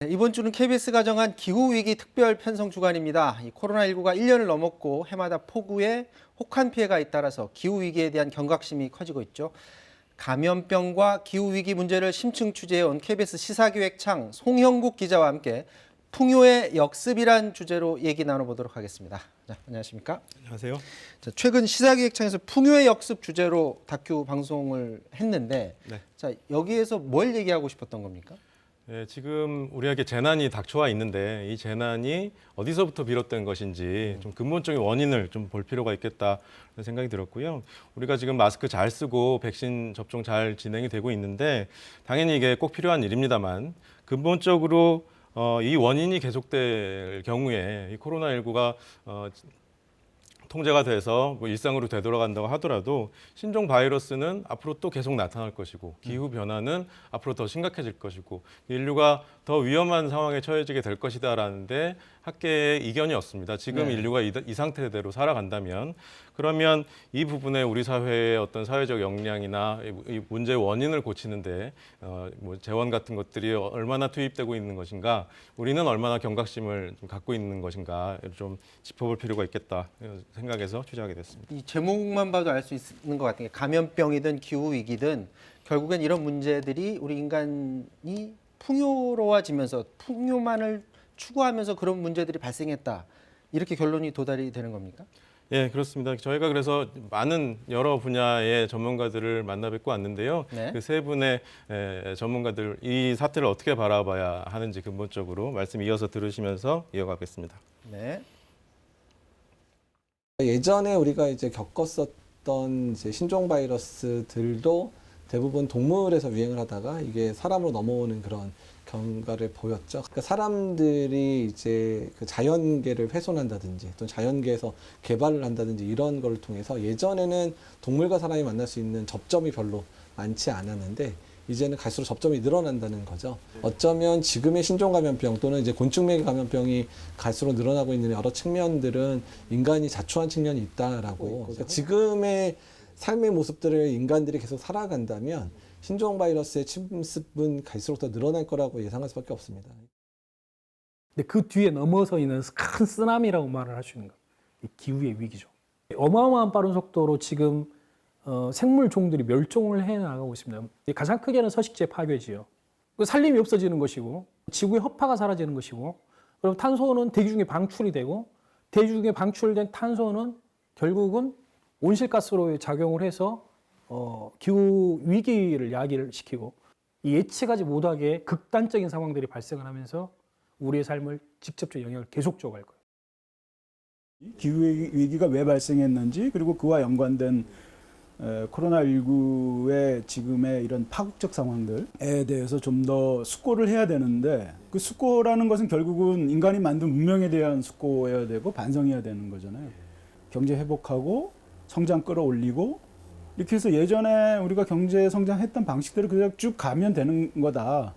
네, 이번 주는 KBS가 정한 기후위기 특별 편성 주간입니다. 이 코로나19가 1년을 넘었고 해마다 폭우에 혹한 피해가 잇따라서 기후위기에 대한 경각심이 커지고 있죠. 감염병과 기후위기 문제를 심층 취재해온 KBS 시사기획창 송형국 기자와 함께 풍요의 역습이란 주제로 얘기 나눠보도록 하겠습니다. 자, 안녕하십니까? 안녕하세요. 자, 최근 시사기획창에서 풍요의 역습 주제로 다큐 방송을 했는데 네. 자, 여기에서 뭘 얘기하고 싶었던 겁니까? 네, 지금 우리에게 재난이 닥쳐와 있는데 이 재난이 어디서부터 비롯된 것인지 좀 근본적인 원인을 좀 볼 필요가 있겠다 는 생각이 들었고요. 우리가 지금 마스크 잘 쓰고 백신 접종 잘 진행이 되고 있는데 당연히 이게 꼭 필요한 일입니다만 근본적으로 어, 이 원인이 계속될 경우에 이 코로나19가 어, 통제가 돼서 뭐 일상으로 되돌아간다고 하더라도 신종 바이러스는 앞으로 또 계속 나타날 것이고 기후 변화는 앞으로 더 심각해질 것이고 인류가 더 위험한 상황에 처해지게 될 것이다라는데 학계의 이견이 없습니다. 지금 네. 인류가 이, 이 상태대로 살아간다면 그러면 이 부분에 우리 사회의 어떤 사회적 역량이나 이, 이 문제의 원인을 고치는데 어, 뭐 재원 같은 것들이 얼마나 투입되고 있는 것인가, 우리는 얼마나 경각심을 좀 갖고 있는 것인가 좀 짚어볼 필요가 있겠다 생각해서 취재하게 됐습니다. 이 제목만 봐도 알 수 있는 것 같은 게 감염병이든 기후 위기든 결국엔 이런 문제들이 우리 인간이 풍요로워지면서 풍요만을 추구하면서 그런 문제들이 발생했다 이렇게 결론이 도달이 되는 겁니까? 예, 그렇습니다. 저희가 그래서 많은 여러 분야의 전문가들을 만나 뵙고 왔는데요. 네. 그 세 분의 에, 전문가들 이 사태를 어떻게 바라봐야 하는지 근본적으로 말씀 이어서 들으시면서 이어가겠습니다. 네. 예전에 우리가 이제 겪었었던 이제 신종 바이러스들도 대부분 동물에서 유행을 하다가 이게 사람으로 넘어오는 그런 경과를 보였죠. 그러니까 사람들이 이제 그 자연계를 훼손한다든지 또 자연계에서 개발을 한다든지 이런 걸 통해서 예전에는 동물과 사람이 만날 수 있는 접점이 별로 많지 않았는데 이제는 갈수록 접점이 늘어난다는 거죠. 어쩌면 지금의 신종 감염병 또는 이제 곤충맥 감염병이 갈수록 늘어나고 있는 여러 측면들은 인간이 자초한 측면이 있다라고. 그러니까 지금의 삶의 모습들을 인간들이 계속 살아간다면 신종 바이러스의 침습은 갈수록 더 늘어날 거라고 예상할 수밖에 없습니다. 근데 그 뒤에 넘어서 있는 큰 쓰나미라고 말을 할 수 있는 거예요. 이 기후의 위기죠. 어마어마한 빠른 속도로 지금 어, 생물 종들이 멸종을 해 나가고 있습니다. 가장 크게는 서식지 파괴지요. 그 살림이 없어지는 것이고 지구의 허파가 사라지는 것이고 그럼 탄소는 대기 중에 방출이 되고 대기 중에 방출된 탄소는 결국은 온실가스로 작용을 해서 어, 기후 위기를 야기를 시키고 이 예측하지 못하게 극단적인 상황들이 발생을 하면서 우리의 삶을 직접적 영향을 계속 줘갈 거예요. 기후 위기가 왜 발생했는지 그리고 그와 연관된 에, 코로나19의 지금의 이런 파국적 상황들에 대해서 좀 더 숙고를 해야 되는데 그 숙고라는 것은 결국은 인간이 만든 문명에 대한 숙고여야 되고 반성해야 되는 거잖아요. 경제 회복하고 성장 끌어올리고 이렇게 해서 예전에 우리가 경제 성장했던 방식대로 그냥 쭉 가면 되는 거다.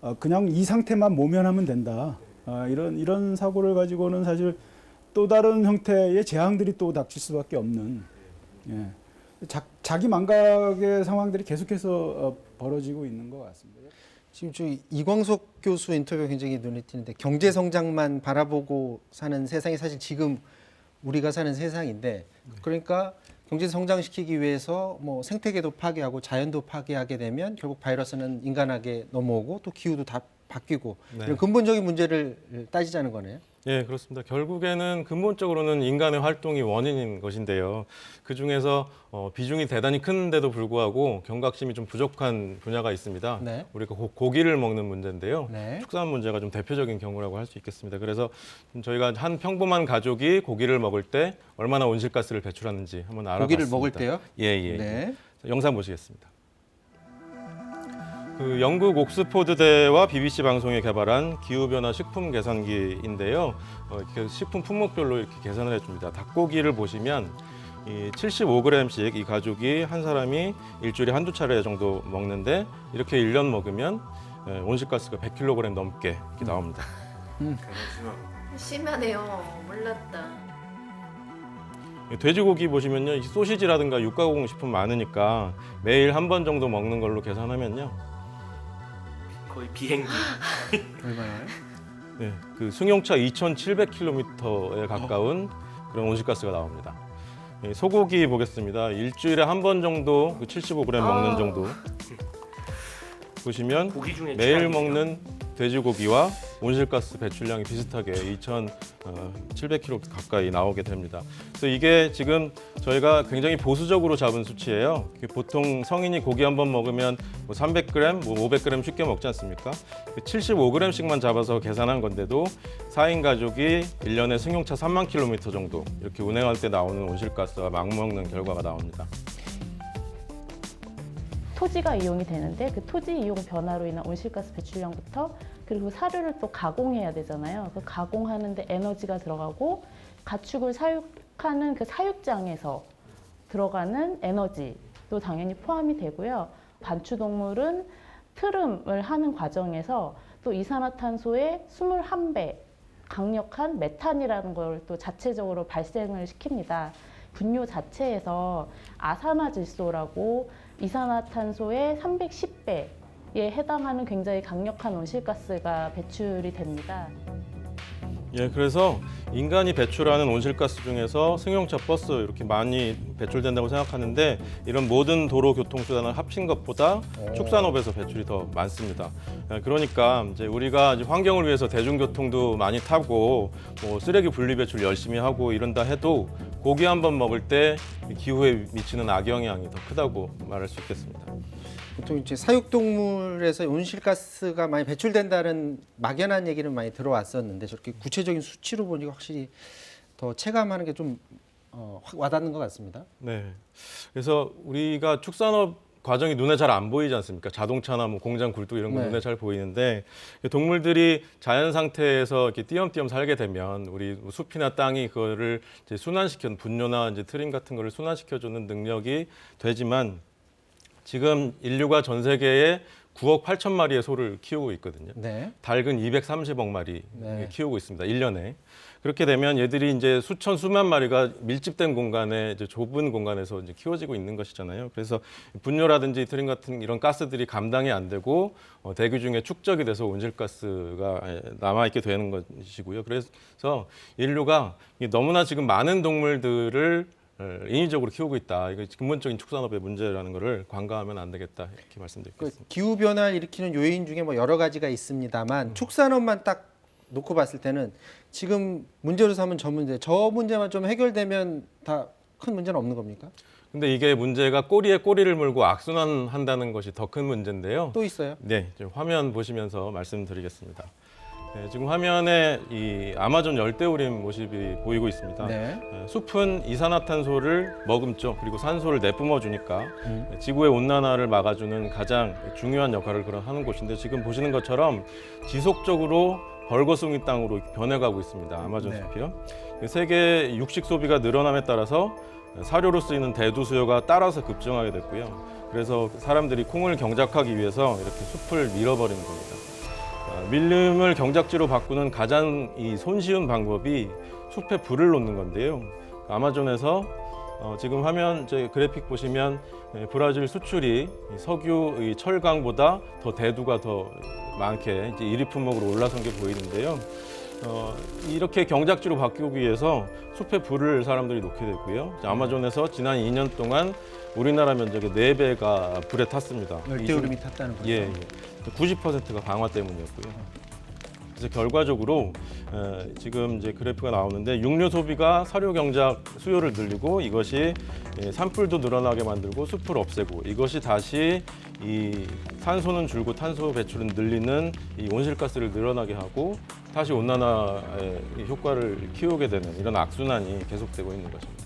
어, 그냥 이 상태만 모면하면 된다. 어, 이런 이런 사고를 가지고는 사실 또 다른 형태의 재앙들이 또 닥칠 수밖에 없는 예. 자, 자기 망각의 상황들이 계속해서 어, 벌어지고 있는 것 같습니다. 지금 저 이광석 교수 인터뷰 굉장히 눈에 띄는데 경제 성장만 바라보고 사는 세상이 사실 지금 우리가 사는 세상인데 그러니까 경제 성장시키기 위해서 뭐 생태계도 파괴하고 자연도 파괴하게 되면 결국 바이러스는 인간에게 넘어오고 또 기후도 다 바뀌고 네. 이런 근본적인 문제를 따지자는 거네요. 예, 그렇습니다. 결국에는 근본적으로는 인간의 활동이 원인인 것인데요. 그 중에서 어, 비중이 대단히 큰데도 불구하고 경각심이 좀 부족한 분야가 있습니다. 네. 우리가 고, 고기를 먹는 문제인데요. 네. 축산 문제가 좀 대표적인 경우라고 할 수 있겠습니다. 그래서 좀 저희가 한 평범한 가족이 고기를 먹을 때 얼마나 온실가스를 배출하는지 한번 알아봤습니다. 고기를 먹을 때요? 예, 예. 네. 자, 영상 보시겠습니다. 그 영국 옥스포드대와 BBC 방송이 개발한 기후변화 식품 계산기인데요. 어, 이렇게 식품 품목별로 이렇게 계산을 해줍니다. 닭고기를 보시면 이 75g씩 이 가족이 한 사람이 일주일에 한두 차례 정도 먹는데 이렇게 1년 먹으면 예, 온실가스가 100kg 넘게 이렇게 나옵니다. 심하네요. 몰랐다. 돼지고기 보시면요, 이 소시지라든가 육가공 식품 많으니까 매일 한 번 정도 먹는 걸로 계산하면요, 거의 비행기. 얼마나요? 네, 그 승용차 2,700km에 가까운 그런 온실가스가 나옵니다. 예, 소고기 보겠습니다. 일주일에 한 번 정도 그 75g 먹는 정도 보시면 고기 중에 매일. 먹는 돼지고기와 온실가스 배출량이 비슷하게 2,700kg 가까이 나오게 됩니다. 그래서 이게 지금 저희가 굉장히 보수적으로 잡은 수치예요. 보통 성인이 고기 한 번 먹으면 뭐 300g, 뭐 500g 쉽게 먹지 않습니까? 75g씩만 잡아서 계산한 건데도 4인 가족이 1년에 승용차 3만 킬로미터 정도 이렇게 운행할 때 나오는 온실가스와 맞먹는 결과가 나옵니다. 토지가 이용이 되는데 그 토지 이용 변화로 인한 온실가스 배출량부터 그리고 사료를 또 가공해야 되잖아요. 그 가공하는데 에너지가 들어가고 가축을 사육하는 그 사육장에서 들어가는 에너지도 당연히 포함이 되고요. 반추동물은 트름을 하는 과정에서 또 이산화탄소의 21배 강력한 메탄이라는 걸 또 자체적으로 발생을 시킵니다. 분뇨 자체에서 아산화질소라고 이산화탄소의 310배에 해당하는 굉장히 강력한 온실가스가 배출이 됩니다. 예, 그래서 인간이 배출하는 온실가스 중에서 승용차, 버스 이렇게 많이 배출된다고 생각하는데 이런 모든 도로 교통수단을 합친 것보다 축산업에서 배출이 더 많습니다. 예, 그러니까 이제 우리가 이제 환경을 위해서 대중교통도 많이 타고 뭐 쓰레기 분리 배출 열심히 하고 이런다 해도 고기 한 번 먹을 때 기후에 미치는 악영향이 더 크다고 말할 수 있겠습니다. 보통 이제 사육동물에서 온실가스가 많이 배출된다는 막연한 얘기는 많이 들어왔었는데 저렇게 구체적인 수치로 보니까 확실히 더 체감하는 게좀 어, 확 와닿는 것 같습니다. 네. 그래서 우리가 축산업 과정이 눈에 잘 안 보이지 않습니까? 자동차나 뭐 공장 굴뚝 이런 거 네. 눈에 잘 보이는데 동물들이 자연 상태에서 이렇게 띄엄띄엄 살게 되면 우리 숲이나 땅이 그거를 이제 순환시켜 분뇨나 이제 트림 같은 거를 순환시켜 주는 능력이 되지만 지금 인류가 전 세계에 9억 8천 마리의 소를 키우고 있거든요. 네. 닭은 230억 마리 네. 키우고 있습니다. 일년에 그렇게 되면 얘들이 이제 수천 수만 마리가 밀집된 공간에 이제 좁은 공간에서 이제 키워지고 있는 것이잖아요. 그래서 분뇨라든지 트림 같은 이런 가스들이 감당이 안 되고 어, 대기 중에 축적이 돼서 온실가스가 남아 있게 되는 것이고요. 그래서 인류가 이 너무나 지금 많은 동물들을 어, 인위적으로 키우고 있다. 이거 근본적인 축산업의 문제라는 것을 관가하면 안 되겠다 이렇게 그 말씀드리겠습니다. 기후 변화를 일으키는 요인 중에 뭐 여러 가지가 있습니다만 축산업만 딱 놓고 봤을 때는 지금 문제로 삼은 저 문제, 저 문제만 좀 해결되면 다 큰 문제는 없는 겁니까? 근데 이게 문제가 꼬리에 꼬리를 물고 악순환 한다는 것이 더 큰 문제인데요. 또 있어요? 네, 화면 보시면서 말씀드리겠습니다. 네, 지금 화면에 이 아마존 열대우림 모습이 보이고 있습니다. 네. 에, 숲은 이산화탄소를 머금죠. 그리고 산소를 내뿜어 주니까 음. 지구의 온난화를 막아주는 가장 중요한 역할을 그런 하는 곳인데 지금 보시는 것처럼 지속적으로 벌거숭이 땅으로 변해가고 있습니다. 아마존 네. 숲이요. 세계 육식 소비가 늘어남에 따라서 사료로 쓰이는 대두 수요가 따라서 급증하게 됐고요. 그래서 사람들이 콩을 경작하기 위해서 이렇게 숲을 밀어버리는 겁니다. 아, 밀림을 경작지로 바꾸는 가장 이 손쉬운 방법이 숲에 불을 놓는 건데요. 아마존에서 어, 지금 화면 제 그래픽 보시면 예, 브라질 수출이 이 석유 이 철강보다 더 대두가 더 많게 이제 1위 품목으로 올라선 게 보이는데요. 어, 이렇게 경작지로 바꾸기 위해서 숲에 불을 사람들이 놓게 됐고요. 아마존에서 지난 2년 동안 우리나라 면적의 4배가 불에 탔습니다. 열대우림이 탔다는 거죠. 예, 예. 90%가 방화 때문이었고요. 그래서 결과적으로 에, 지금 이제 그래프가 나오는데 육류 소비가 사료 경작 수요를 늘리고 이것이 예, 산불도 늘어나게 만들고 숲을 없애고 이것이 다시 이 산소는 줄고 탄소 배출은 늘리는 이 온실가스를 늘어나게 하고 다시 온난화의 이 효과를 키우게 되는 이런 악순환이 계속되고 있는 것입니다.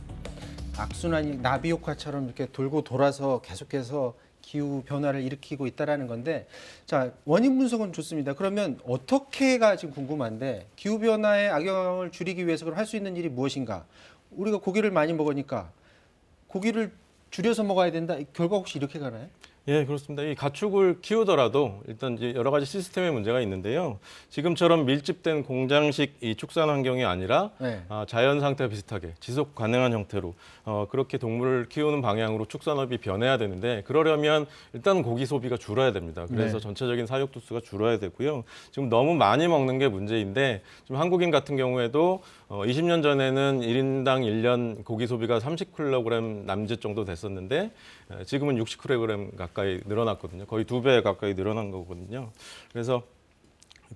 악순환이 나비 효과처럼 이렇게 돌고 돌아서 계속해서 기후 변화를 일으키고 있다라는 건데 자 원인 분석은 좋습니다. 그러면 어떻게가 지금 궁금한데 기후 변화의 악영향을 줄이기 위해서 그럼 할 수 있는 일이 무엇인가? 우리가 고기를 많이 먹으니까 고기를 줄여서 먹어야 된다. 결과 혹시 이렇게 가나요? 예, 그렇습니다. 이 가축을 키우더라도 일단 이제 여러 가지 시스템의 문제가 있는데요. 지금처럼 밀집된 공장식 이 축산 환경이 아니라 네. 아, 자연 상태와 비슷하게 지속 가능한 형태로 어, 그렇게 동물을 키우는 방향으로 축산업이 변해야 되는데 그러려면 일단 고기 소비가 줄어야 됩니다. 그래서 네. 전체적인 사육 두수가 줄어야 되고요. 지금 너무 많이 먹는 게 문제인데 지금 한국인 같은 경우에도 어, 20년 전에는 1인당 1년 고기 소비가 30kg 남짓 정도 됐었는데 에, 지금은 60kg 가까이 늘어났거든요. 거의 두 배 가까이 늘어난 거거든요. 그래서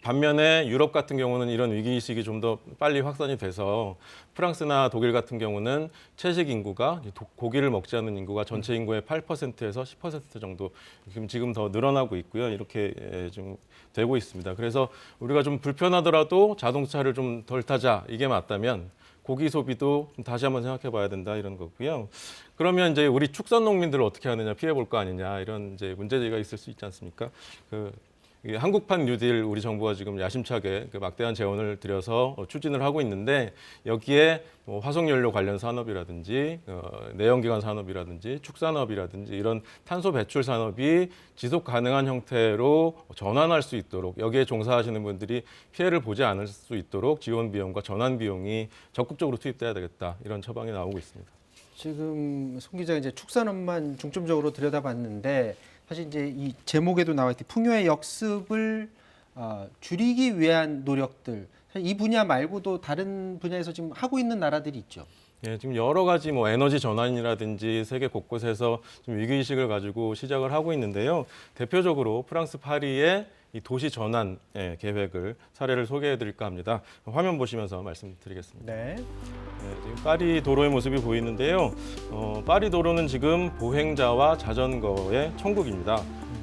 반면에 유럽 같은 경우는 이런 위기 의식이 좀 더 빨리 확산이 돼서 프랑스나 독일 같은 경우는 채식 인구가 도- 고기를 먹지 않는 인구가 전체 인구의 8%에서 10% 정도 지금 지금 더 늘어나고 있고요. 이렇게 에, 좀 되고 있습니다. 그래서 우리가 좀 불편하더라도 자동차를 좀 덜 타자 이게 맞다면 고기 소비도 좀 다시 한번 생각해 봐야 된다 이런 거고요. 그러면 이제 우리 축산 농민들을 어떻게 하느냐 피해 볼 거 아니냐 이런 이제 문제제기가 있을 수 있지 않습니까? 그이 한국판 뉴딜 우리 정부가 지금 야심차게 그 막대한 재원을 들여서 어, 추진을 하고 있는데 여기에 뭐 화석연료 관련 산업이라든지 어, 내연기관 산업이라든지 축산업이라든지 이런 탄소 배출 산업이 지속 가능한 형태로 전환할 수 있도록 여기에 종사하시는 분들이 피해를 보지 않을 수 있도록 지원 비용과 전환 비용이 적극적으로 투입돼야 되겠다 이런 처방이 나오고 있습니다. 지금 송 기자가 이제 축산업만 중점적으로 들여다봤는데 사실 이제 이 제목에도 나와 있듯이 풍요의 역습을 어, 줄이기 위한 노력들 이 분야 말고도 다른 분야에서 지금 하고 있는 나라들이 있죠. 예, 지금 여러 가지 뭐 에너지 전환이라든지 세계 곳곳에서 좀 위기 의식을 가지고 시작을 하고 있는데요. 대표적으로 프랑스 파리의 이 도시 전환 예, 계획을 사례를 소개해 드릴까 합니다. 화면 보시면서 말씀드리겠습니다. 네. 네, 지금 파리 도로의 모습이 보이는데요. 어, 파리 도로는 지금 보행자와 자전거의 천국입니다.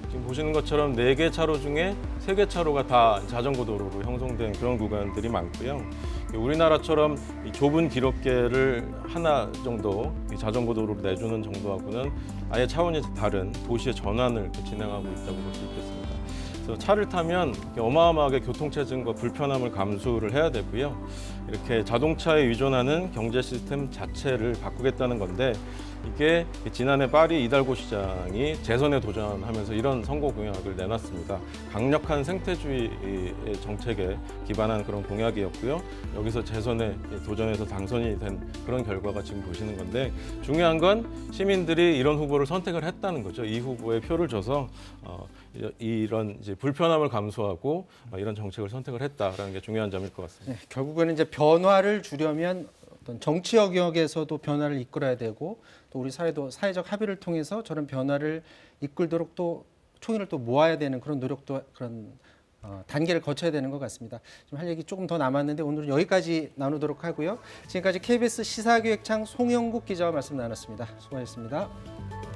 지금 보시는 것처럼 네 개 차로 중에 세 개 차로가 다 자전거 도로로 형성된 그런 구간들이 많고요. 우리나라처럼 이 좁은 기럽개를 하나 정도 이 자전거 도로로 내주는 정도하고는 아예 차원이 다른 도시의 전환을 진행하고 있다고 볼 수 있겠습니다. 그래서 차를 타면 어마어마하게 교통체증과 불편함을 감수를 해야 되고요. 이렇게 자동차에 의존하는 경제 시스템 자체를 바꾸겠다는 건데 이게 지난해 파리 이달고 시장이 재선에 도전하면서 이런 선거 공약을 내놨습니다. 강력한 생태주의 정책에 기반한 그런 공약이었고요. 여기서 재선에 도전해서 당선이 된 그런 결과가 지금 보시는 건데 중요한 건 시민들이 이런 후보를 선택을 했다는 거죠. 이 후보에 표를 줘서 어, 이- 이런 불편함을 감수하고 어, 이런 정책을 선택을 했다라는 게 중요한 점일 것 같습니다. 네, 결국에는 이제 변화를 주려면 어떤 정치 영역에서도 변화를 이끌어야 되고 또 우리 사회도 사회적 합의를 통해서 저런 변화를 이끌도록 또 총의를 또 모아야 되는 그런 노력도 그런 어, 단계를 거쳐야 되는 것 같습니다. 좀할 얘기 조금 더 남았는데 오늘은 여기까지 나누도록 하고요. 지금까지 KBS 시사기획창 송영국 기자와 말씀 나눴습니다. 수고하셨습니다.